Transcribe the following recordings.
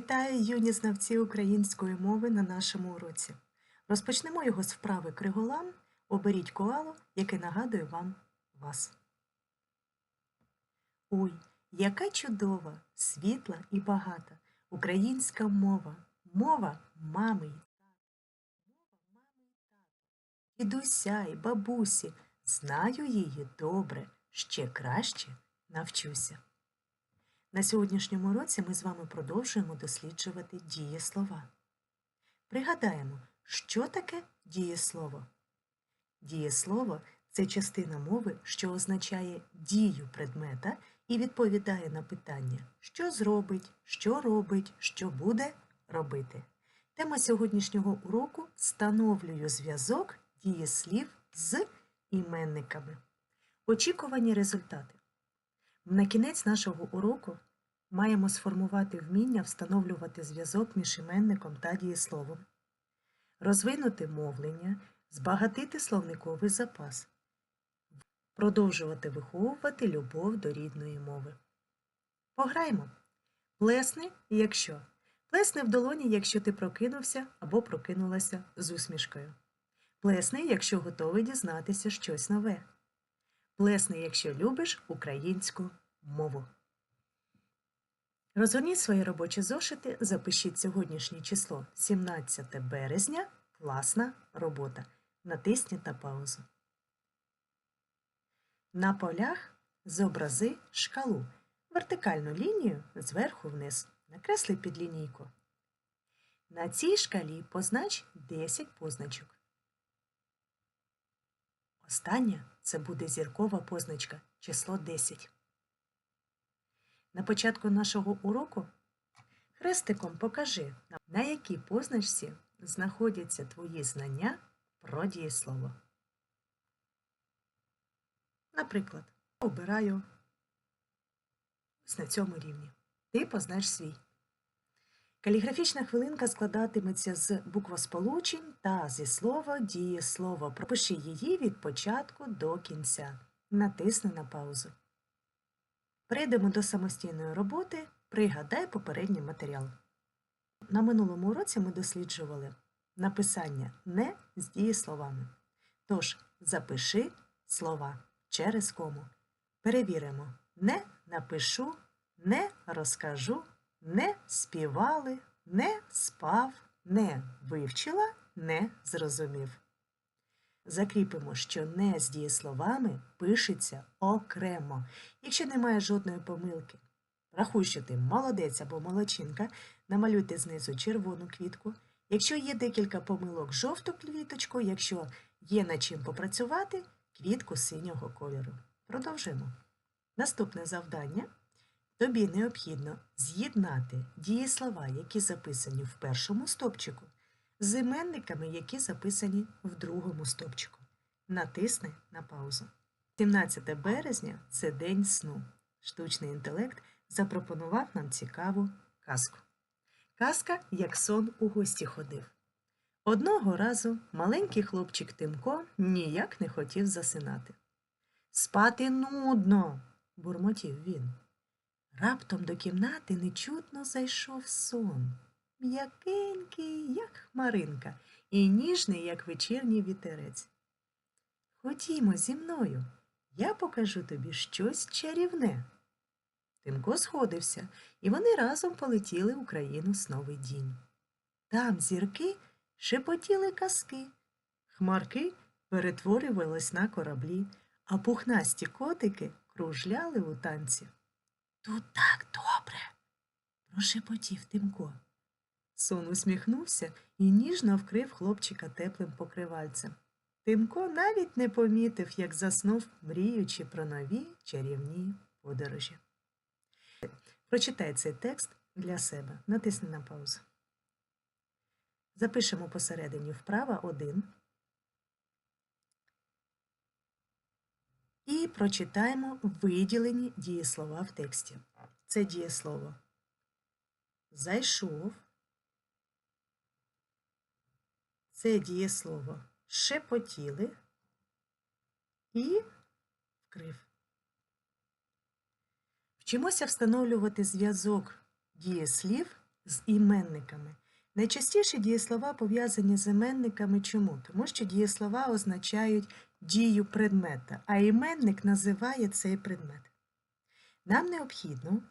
Вітаю юні знавці української мови на нашому уроці. Розпочнемо його з вправи криголам. Оберіть коалу, яке нагадує вам вас. Ой, яка чудова, світла і багата українська мова, мова мами й дідуся й бабусі. Знаю її добре, ще краще навчуся. На сьогоднішньому уроці ми з вами продовжуємо досліджувати дієслова. Пригадаємо, що таке дієслово. Дієслово це частина мови, що означає дію предмета і відповідає на питання, що зробить, що робить, що буде робити. Тема сьогоднішнього уроку встановлюю зв'язок дієслів з іменниками. Очікувані результати. На кінець нашого уроку маємо сформувати вміння встановлювати зв'язок між іменником та дієсловом, розвинути мовлення, збагатити словниковий запас, продовжувати виховувати любов до рідної мови. Пограємо. Плесни, якщо. Плесни в долоні, якщо ти прокинувся або прокинулася з усмішкою. Плесни, якщо готовий дізнатися щось нове. Плесни, якщо любиш українську мову. Розгорніть свої робочі зошити, запишіть сьогоднішнє число 17 березня. Класна робота. Натисніть на паузу. На полях зобрази шкалу. Вертикальну лінію зверху вниз. Накресли під лінійку. На цій шкалі познач 10 позначок. Остання це буде зіркова позначка число 10. На початку нашого уроку хрестиком покажи, на якій позначці знаходяться твої знання про дієслово. Наприклад, обираю на цьому рівні. Ти познач свій. Каліграфічна хвилинка складатиметься з буквосполучень та зі слова дієслово. Пропиши її від початку до кінця. Натисни на паузу. Перейдемо до самостійної роботи. Пригадай попередній матеріал. На минулому уроці ми досліджували написання не з дієсловами. Тож запиши слова через кому. Перевіримо не напишу, не розкажу, не співали, не спав, не вивчила, не зрозумів. Закріпимо, що не з дієсловами пишеться окремо. Якщо немає жодної помилки, рахуй, що ти молодець або молодчинка, намалюйте знизу червону квітку. Якщо є декілька помилок, жовту квіточку, якщо є над чим попрацювати, квітку синього кольору. Продовжимо. Наступне завдання. Тобі необхідно з'єднати дієслова, які записані в першому стопчику, з іменниками, які записані в другому стопчику. Натисни на паузу. 17 березня це день сну. Штучний інтелект запропонував нам цікаву казку. Казка, як сон у гості ходив. Одного разу маленький хлопчик Тимко ніяк не хотів засинати. Спати нудно, бурмотів він. Раптом до кімнати нечутно зайшов сон, м'якенький, як хмаринка, і ніжний, як вечірній вітерець. Ходімо зі мною, я покажу тобі щось чарівне. Тимко сходився, і вони разом полетіли у країну сновий дінь. Там зірки шепотіли казки, хмарки перетворювались на кораблі, а пухнасті котики кружляли у танці. Тут так добре, прошепотів Тимко. Сон усміхнувся і ніжно вкрив хлопчика теплим покривальцем. Тимко навіть не помітив, як заснув, мріючи про нові чарівні подорожі. Прочитай цей текст для себе. Натисни на паузу. Запишемо посередині вправа 1. І прочитаємо виділені дієслова в тексті. Це дієслово зайшов. Це дієслово шепотіли і вкрив. Вчимося встановлювати зв'язок дієслів з іменниками. Найчастіше дієслова пов'язані з іменниками чому? Тому що дієслова означають дію предмета, а іменник називає цей предмет. Нам необхідно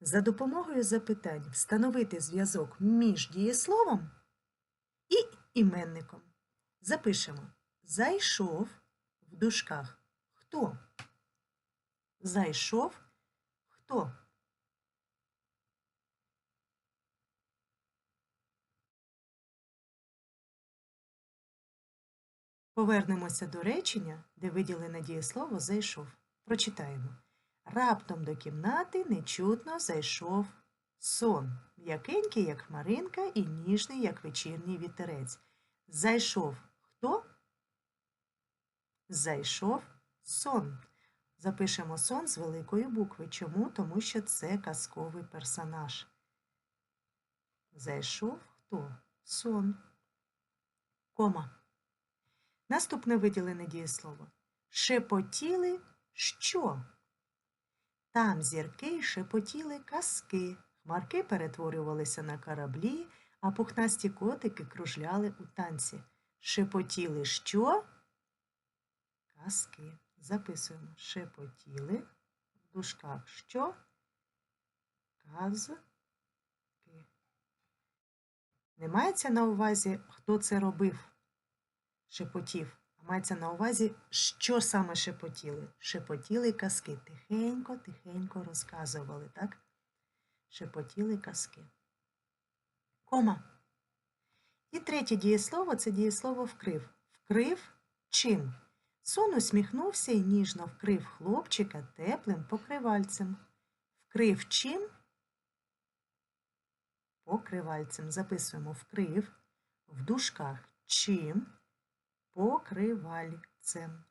за допомогою запитань встановити зв'язок між дієсловом і іменником. Запишемо зайшов в дужках. Хто? Зайшов хто? Повернемося до речення, де виділене дієслово зайшов. Прочитаємо. Раптом до кімнати нечутно зайшов сон, м'якенький, як хмаринка, і ніжний, як вечірній вітерець. Зайшов хто? Зайшов сон. Запишемо сон з великої букви. Чому? Тому що це казковий персонаж. Зайшов хто? Сон. Кома. Наступне виділене дієслово. Шепотіли що? Там зірки шепотіли казки. Хмарки перетворювалися на кораблі, а пухнасті котики кружляли у танці. Шепотіли що? Казки. Записуємо. Шепотіли в дужках що? Казки. Не мається на увазі, хто це робив, шепотів, а мається на увазі, що саме шепотіли. Шепотіли казки. Тихенько, тихенько розказували, так? Шепотіли казки. Кома. І третє дієслово це дієслово вкрив. Вкрив чим? Сон усміхнувся і ніжно вкрив хлопчика теплим покривальцем. Вкрив чим? Покривальцем. Записуємо вкрив в дужках чим покривальцем.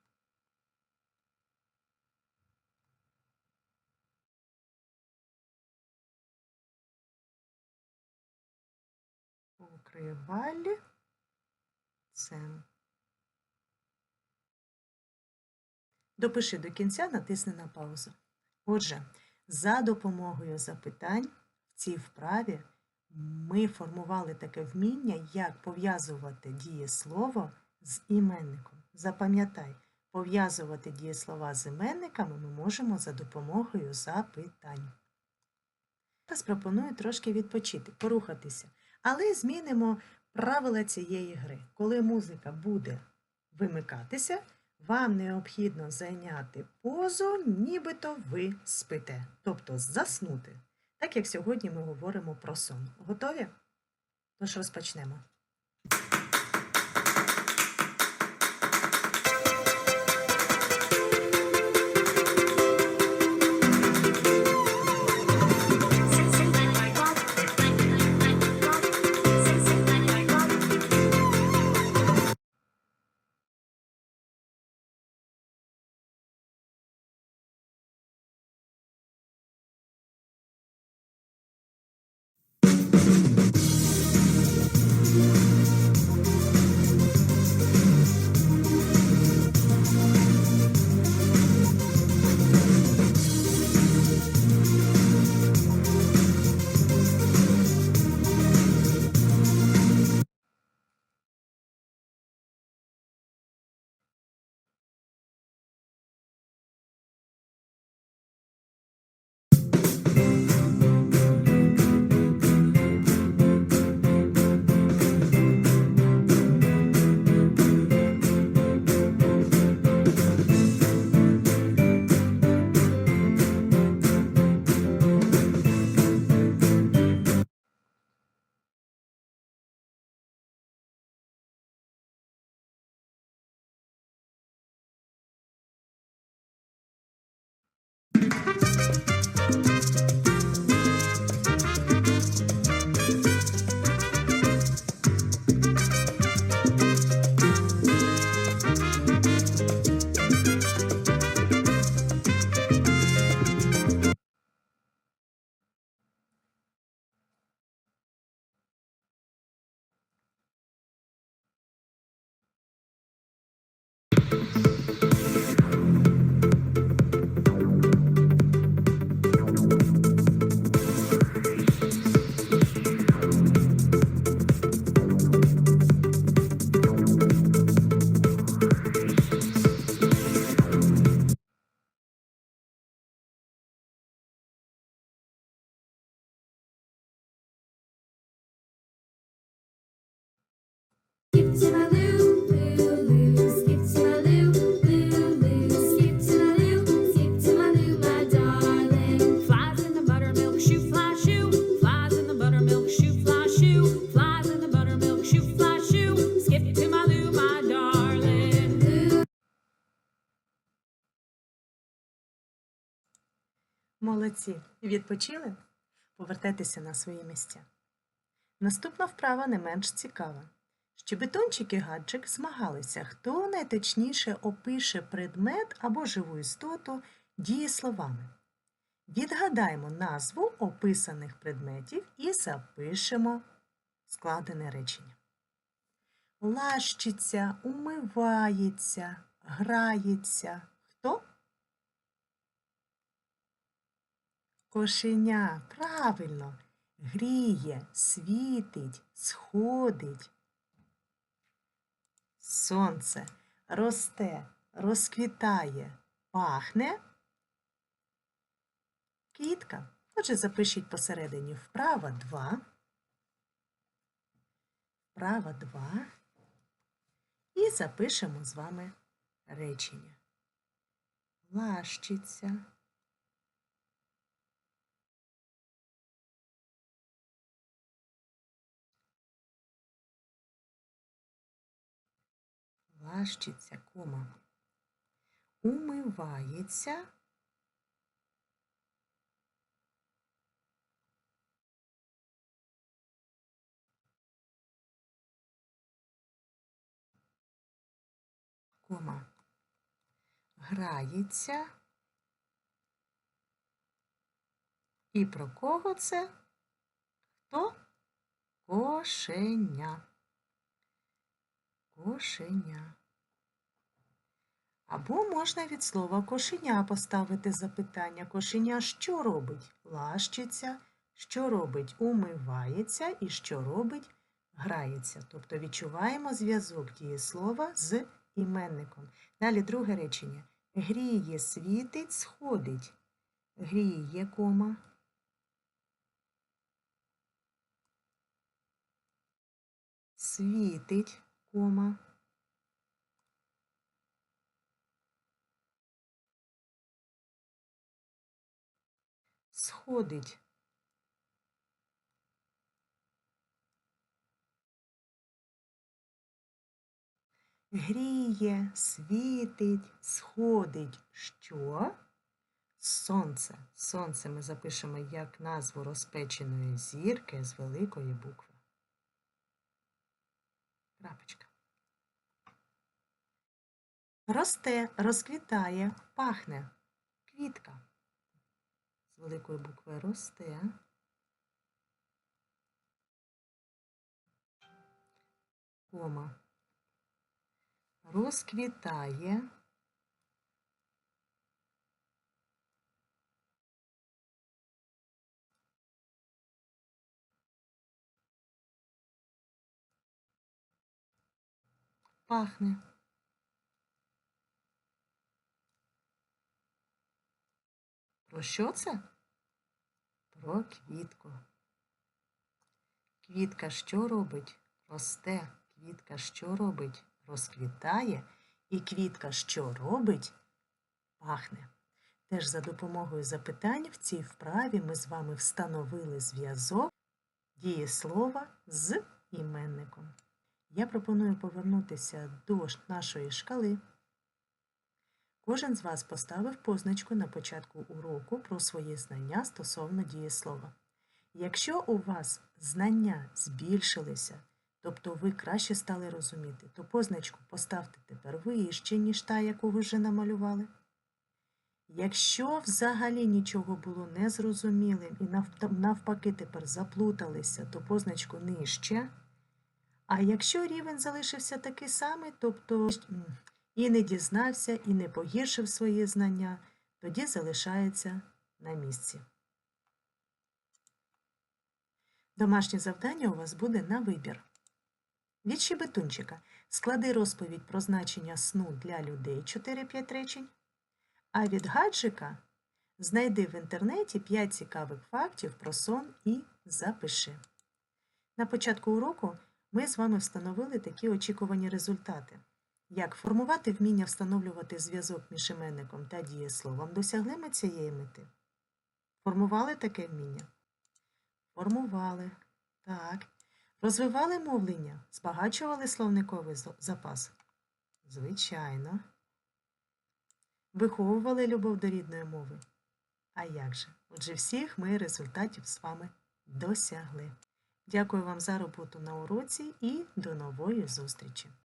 Покривальцем. Допиши до кінця, натисни на паузу. Отже, за допомогою запитань в цій вправі ми формували таке вміння, як пов'язувати дієслово з іменником. Запам'ятай, пов'язувати дієслова з іменниками ми можемо за допомогою запитань. Зараз пропоную трошки відпочити, порухатися, але змінимо правила цієї гри. Коли музика буде вимикатися, вам необхідно зайняти позу, нібито ви спите, тобто заснути, так як сьогодні ми говоримо про сон. Готові? Тож розпочнемо. Молодці. Відпочили? Повертайтеся на свої місця. Наступна вправа не менш цікава. Щебетончик і гаджик змагалися, хто найточніше опише предмет або живу істоту дієсловами. Відгадаємо назву описаних предметів і запишемо складене речення. Лащиться, умивається, грається. Хто? Кошеня. Правильно. Гріє, світить, сходить. Сонце росте, розквітає, пахне. Квітка. Отже, запишіть посередині вправа 2. Вправа 2. І запишемо з вами речення. Лащиться. Лащиться, кома. Умивається. Кома. Грається. І про кого це? Хто? Кошеня. Кошеня. Або можна від слова кошеня поставити запитання. Кошеня що робить? Лащиться, що робить? Умивається і що робить? Грається. Тобто відчуваємо зв'язок дієслова з іменником. Далі друге речення. Гріє, світить, сходить. Гріє, кома. Світить, кома. Сходить. Гріє, світить, сходить. Що? Сонце. Сонце ми запишемо як назву розпеченої зірки з великої букви. Крапочка. Росте, розквітає, пахне. Квітка. З великої букви росте. Кома. Розквітає. Пахне. Про що це? Про квітку. Квітка що робить? Росте. Квітка що робить? Розквітає. І квітка що робить? Пахне. Теж за допомогою запитань в цій вправі ми з вами встановили зв'язок дієслова з іменником. Я пропоную повернутися до нашої шкали. Кожен з вас поставив позначку на початку уроку про свої знання стосовно дієслова. Якщо у вас знання збільшилися, тобто ви краще стали розуміти, то позначку поставте тепер вище, ніж та, яку ви вже намалювали. Якщо взагалі нічого було незрозумілим і навпаки тепер заплуталися, то позначку нижче. А якщо рівень залишився такий самий, тобто і не дізнався, і не погіршив свої знання, тоді залишається на місці. Домашнє завдання у вас буде на вибір. Від щебетунчика склади розповідь про значення сну для людей 4-5 речень, а від гаджика знайди в інтернеті 5 цікавих фактів про сон і запиши. На початку уроку ми з вами встановили такі очікувані результати. Як формувати вміння встановлювати зв'язок між іменником та дієсловом, досягли ми цієї мети? Формували таке вміння? Формували. Так. Розвивали мовлення, збагачували словниковий запас? Звичайно. Виховували любов до рідної мови? А як же? Отже, всіх ми результатів з вами досягли. Дякую вам за роботу на уроці і до нової зустрічі!